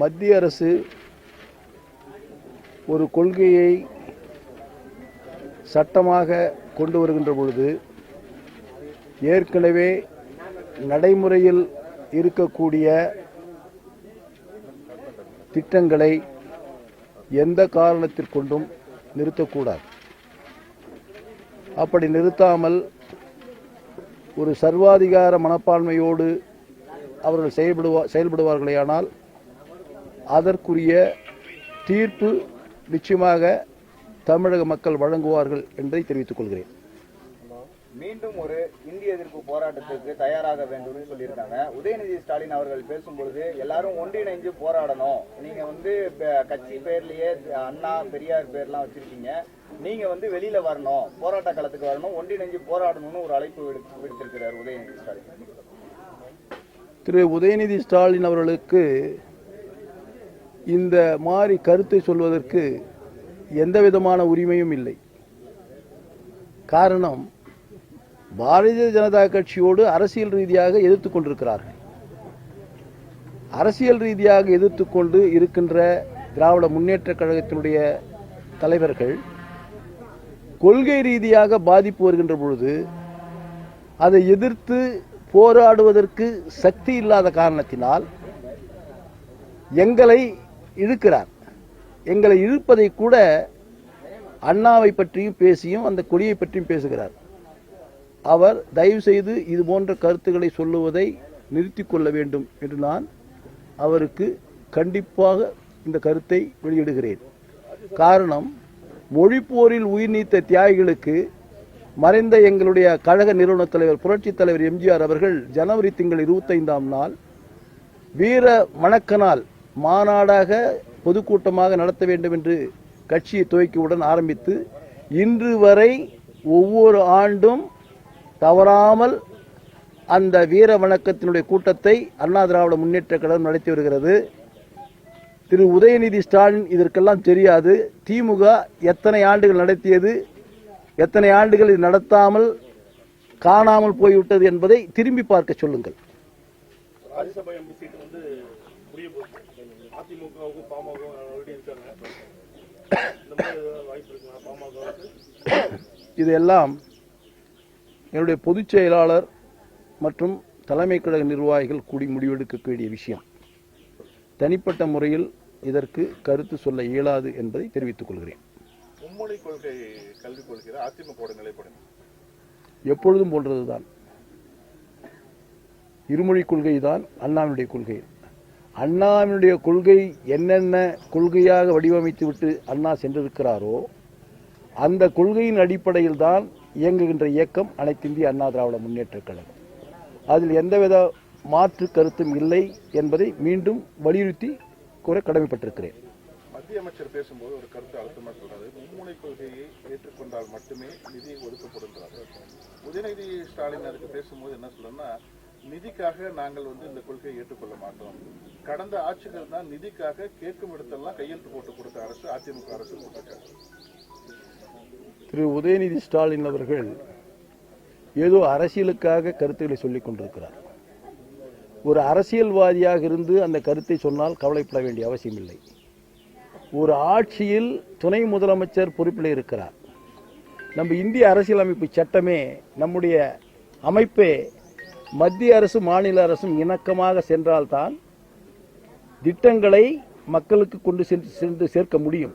மத்திய அரசு ஒரு கொள்கையை சட்டமாக கொண்டு வருகின்ற பொழுது ஏற்கனவே நடைமுறையில் இருக்கக்கூடிய திட்டங்களை எந்த காரணத்திற்கொண்டும் நிறுத்தக்கூடாது. அப்படி நிறுத்தாமல் ஒரு சர்வாதிகார மனப்பான்மையோடு அவர்கள் செயல்படுவா செயல்படுவார்களேயானால் அதற்குரிய தீர்ப்பு நிச்சயமாக தமிழக மக்கள் வழங்குவார்கள் என்பதை தெரிவித்துக் கொள்கிறேன். மீண்டும் ஒரு இந்திய எதிர்ப்பு போராட்டத்துக்கு தயாராக வேண்டும்னு சொல்லியிருக்காங்க. உதயநிதி ஸ்டாலின் அவர்கள் பேசும்பொழுது எல்லாரும் ஒன்றிணைஞ்சு போராடணும். நீங்க வந்து கட்சி பேர்லயே அண்ணா பெரியார் பேர்லாம் வச்சிருக்கீங்க. நீங்க வந்து வெளியில வரணும். போராட்ட களத்துக்கு வரணும். ஒன்றிணைஞ்சு போராடணும்னு ஒரு அழைப்பு விடு- விடுத்திருக்கிறார் உதயநிதி ஸ்டாலின். திரு. உதயநிதி ஸ்டாலின் அவர்களுக்கு இந்த மாதிரி கருத்தை சொல்வதற்கு எந்த விதமான உரிமையும் இல்லை. காரணம் பாரதிய ஜனதா கட்சியோடு அரசியல் ரீதியாக எதிர்த்து கொண்டிருக்கிறார்கள். அரசியல் ரீதியாக எதிர்த்து கொண்டு இருக்கின்ற திராவிட முன்னேற்ற கழகத்தினுடைய தலைவர்கள் கொள்கை ரீதியாக பாதிப்பு வருகின்ற பொழுது அதை எதிர்த்து போராடுவதற்கு சக்தி இல்லாத காரணத்தினால் எங்களை இழுக்கிறார் எங்களை இழுப்பதை கூட அண்ணாவை பற்றியும் பேசியும் அந்த கொடியை பற்றியும் பேசுகிறார். அவர் தயவு செய்து இது போன்ற கருத்துக்களை சொல்லுவதை நிறுத்தி கொள்ள வேண்டும் என்று நான் அவருக்கு கண்டிப்பாக இந்த கருத்தை வெளியிடுகிறேன். காரணம் மொழிப்போரில் உயிர் நீத்த தியாகிகளுக்கு மறைந்த எங்களுடைய கழக நிறுவன தலைவர் புரட்சித் தலைவர் எம்ஜிஆர் அவர்கள் ஜனவரி திங்கள் இருபத்தைந்தாம் நாள் வீர வணக்க நாள் மாநாடாக பொதுக்கூட்டமாக நடத்த வேண்டும் என்று கட்சியை துவக்கியுடன் ஆரம்பித்து இன்று வரை ஒவ்வொரு ஆண்டும் தவறாமல் அந்த வீர வணக்கத்தினுடைய கூட்டத்தை அண்ணா திராவிட முன்னேற்ற கழகம் நடத்தி வருகிறது. திரு உதயநிதி ஸ்டாலின் இதற்கெல்லாம் தெரியாது. திமுக எத்தனை ஆண்டுகள் நடத்தியது எத்தனை ஆண்டுகள் இது நடத்தாமல் காணாமல் போய்விட்டது என்பதை திரும்பி பார்க்க சொல்லுங்கள். ராஜ்யசபா எம்பி சீட்டு வந்து முடிய போகுது அதிமுகவுக்கும் பாமகவும் ஆல்ரெடி இருக்காங்க. இந்த மாதிரி ஏதாவது வாய்ப்பு இருக்குங்களா பாமகவுக்கு? இதெல்லாம் என்னுடைய பொதுச் செயலாளர் மற்றும் தலைமை கழக நிர்வாகிகள் கூடி முடிவெடுக்க வேண்டிய விஷயம். தனிப்பட்ட முறையில் இதற்கு கருத்து சொல்ல இயலாது என்பதை தெரிவித்துக் கொள்கிறேன். மும்மொழி கொள்கை கல்விக் நிலைப்பாடு எப்பொழுதும் போன்றதுதான். இருமொழி கொள்கை தான் அண்ணாவினுடைய கொள்கை. அண்ணாவினுடைய கொள்கை என்னென்ன கொள்கையாக வடிவமைத்துவிட்டு அண்ணா சென்றிருக்கிறாரோ அந்த கொள்கையின் அடிப்படையில் தான் இயங்குகின்ற இயக்கம் அனைத்திந்திய அண்ணா திராவிட முன்னேற்றக் கழகம். அதில் எந்தவித மாற்று கருத்தும் இல்லை என்பதை மீண்டும் வலியுறுத்தி கூற கடமைப்பட்டிருக்கிறேன். மத்திய அமைச்சர் பேசும்போது ஒரு கருத்து அழுத்தமாக சொல்றாரு. மும்முனை கொள்கையை ஏற்றுக்கொண்டால் மட்டுமே நிதி ஒதுக்கப்படுன்றாரு உதயநிதி ஸ்டாலின் அதுக்கு பேசும்போது என்ன சொல்றேன்னா நிதிக்காக நாங்கள் வந்து இந்த கொள்கையை ஏற்றுக்கொள்ள மாட்டோம். கடந்த ஆட்சிகள் தான் நிதிக்காக கேட்கும் இடத்தெல்லாம் கையெழுத்து போட்டு கொடுத்த அரசு அதிமுக அரசு திரு உதயநிதி ஸ்டாலின் அவர்கள் ஏதோ அரசியலுக்காக கருத்துக்களை சொல்லிக் கொண்டிருக்கிறார். ஒரு அரசியல்வாதியாக இருந்து அந்த கருத்தை சொன்னால் கவலைப்பட வேண்டிய அவசியம் இல்லை. ஒரு ஆட்சியில் துணை முதலமைச்சர் பொறுப்பில் இருக்கிறார். நம்ம இந்திய அரசியலமைப்பு சட்டமே நம்முடைய அமைப்பே மத்திய அரசு மாநில அரசும் இணக்கமாக சென்றால்தான் திட்டங்களை மக்களுக்கு கொண்டு சென்று சென்று சேர்க்க முடியும்.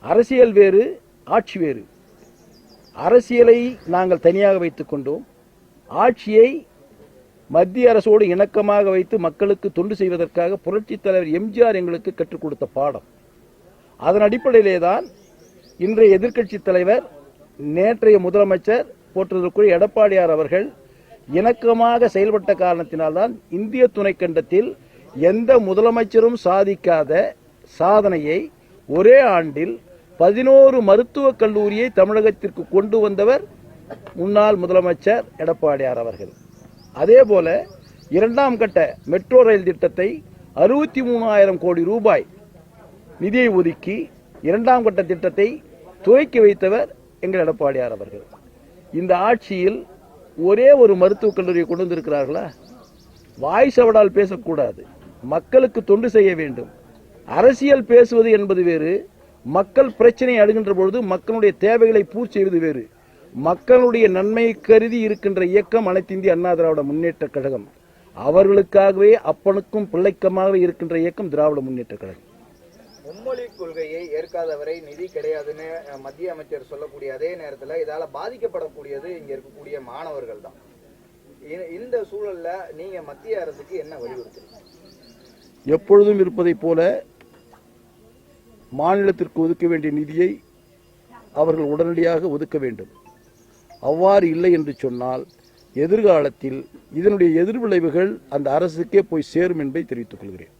அரசியல் வேறு ஆட்சி வேறு. அரசியலை நாங்கள் தனியாக வைத்துக் கொண்டோம். ஆட்சியை மத்திய அரசோடு இணக்கமாக வைத்து மக்களுக்கு தொண்டு செய்வதற்காக புரட்சித் தலைவர் எம்ஜிஆர் எங்களுக்கு கற்றுக் கொடுத்த பாடம். அதன் அடிப்படையிலே தான் இன்றைய எதிர்க்கட்சி தலைவர் நேற்றைய முதலமைச்சர் போற்றுவதற்குரிய எடப்பாடியார் அவர்கள் இணக்கமாக செயல்பட்ட காரணத்தினால்தான் இந்திய துணைக்கண்டத்தில் எந்த முதலமைச்சரும் சாதிக்காத சாதனையை ஒரே ஆண்டில் பதினோரு மருத்துவக் கல்லூரியை தமிழகத்திற்கு கொண்டு வந்தவர் முன்னாள் முதலமைச்சர் எடப்பாடியார் அவர்கள். அதே போல இரண்டாம் கட்ட மெட்ரோ ரயில் திட்டத்தை அறுபத்தி மூணாயிரம் கோடி ரூபாய் நிதியை ஒதுக்கி இரண்டாம் கட்ட திட்டத்தை துவக்கி வைத்தவர் எங்கள் எடப்பாடியார் அவர்கள். இந்த ஆட்சியில் ஒரே ஒரு மருத்துவக் கல்லூரியை கொண்டு வந்திருக்கிறார்களா? வாய் சவடால் பேசக்கூடாது. மக்களுக்கு தொண்டு செய்ய வேண்டும். அரசியல் பேசுவது என்பது வேறு. மக்கள் பிரச்சனை அழுகின்ற பொழுது மக்களுடைய தேவைகளை பூர்த்தி செய்வது வேறு. மக்களுடைய நன்மை கருதி இருக்கின்ற இயக்கம் அனைத்து இந்திய அண்ணா திராவிட முன்னேற்ற கழகம். அவர்களுக்காகவே அப்பனுக்கும் பிள்ளைக்கமாக இருக்கின்ற இயக்கம் திராவிட முன்னேற்ற கழகம். மும்மொழி கொள்கையை ஏற்காதவரை நிதி கிடையாதுன்னு மத்திய அமைச்சர் சொல்லக்கூடிய அதே நேரத்தில் இதால் பாதிக்கப்படக்கூடியது இங்கே இருக்கக்கூடிய மாணவர்கள் தான் இ- இந்த சூழலில் நீங்கள் மத்திய அரசுக்கு என்ன வலியுறுத்துறீங்க? எப்பொழுதும் இருப்பதைப் போல மாநிலத்திற்கு ஒதுக்க வேண்டிய நிதியை அவர்கள் உடனடியாக ஒதுக்க வேண்டும். அவ்வாறு இல்லை என்று சொன்னால் எதிர்காலத்தில் இதனுடைய எதிர்விளைவுகள் அந்த அரசுக்கே போய் சேரும் என்பதை தெரிவித்துக் கொள்கிறேன்.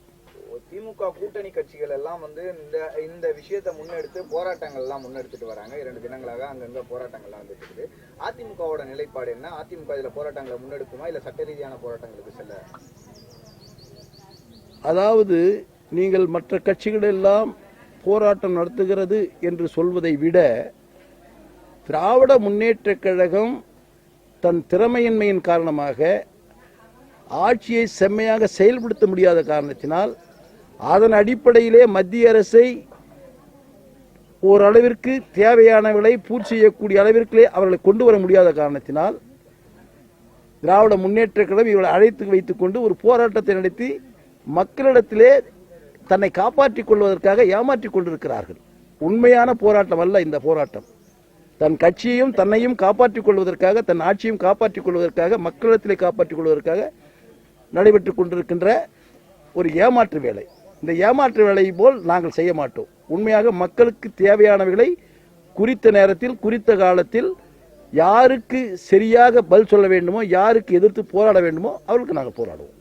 திமுக கூட்டணி கட்சிகள் எல்லாம் வந்து இந்த இந்த விஷயத்தை முன்னெடுத்து போராட்டங்கள் எல்லாம் முன்னெடுத்துட்டு வராங்க. இரண்டு தினங்களாக அங்கங்க போராட்டங்கள்லாம் வந்துட்டு இருக்குது அதிமுகவோட நிலைப்பாடு என்ன? அதிமுக இதுல போராட்டங்களை முன்னெடுக்குமா? இல்ல சட்ட ரீதியான போராட்டங்களுக்கு செல்ல அதாவது நீங்கள் மற்ற கட்சிகளெல்லாம் போராட்டம் நடத்துகிறது என்று சொல்வதை விட திராவிட முன்னேற்றக் கழகம் தன் திறமையின்மையின் காரணமாக ஆட்சியை செம்மையாக செயல்படுத்த முடியாத காரணத்தினால் அதன் அடிப்படையிலே மத்திய அரசை ஓரளவிற்கு தேவையான விலை பூர்த்தி செய்யக்கூடிய அளவிற்குலே அவர்களை கொண்டு வர முடியாத காரணத்தினால் திராவிட முன்னேற்ற கழகம் இவர்களை அழைத்து வைத்துக் கொண்டு ஒரு போராட்டத்தை நடத்தி மக்களிடத்திலே தன்னை காப்பாற்றிக் கொள்வதற்காக ஏமாற்றிக் கொண்டிருக்கிறார்கள். உண்மையான போராட்டம் அல்ல இந்த போராட்டம். தன் கட்சியையும் தன்னையும் காப்பாற்றிக் கொள்வதற்காக தன் ஆட்சியும் காப்பாற்றிக் கொள்வதற்காக மக்களிடத்திலே காப்பாற்றிக் கொள்வதற்காக நடைபெற்றுக் கொண்டிருக்கின்ற ஒரு ஏமாற்று வேலை. இந்த ஏமாற்று வேலையை போல் நாங்கள் செய்ய மாட்டோம். உண்மையாக மக்களுக்கு தேவையானவைகளை குறித்த நேரத்தில் குறித்த காலத்தில் யாருக்கு சரியாக பதில் சொல்ல வேண்டுமோ யாருக்கு எதிர்த்து போராட வேண்டுமோ அவர்களுக்கு நாங்கள் போராடுவோம்.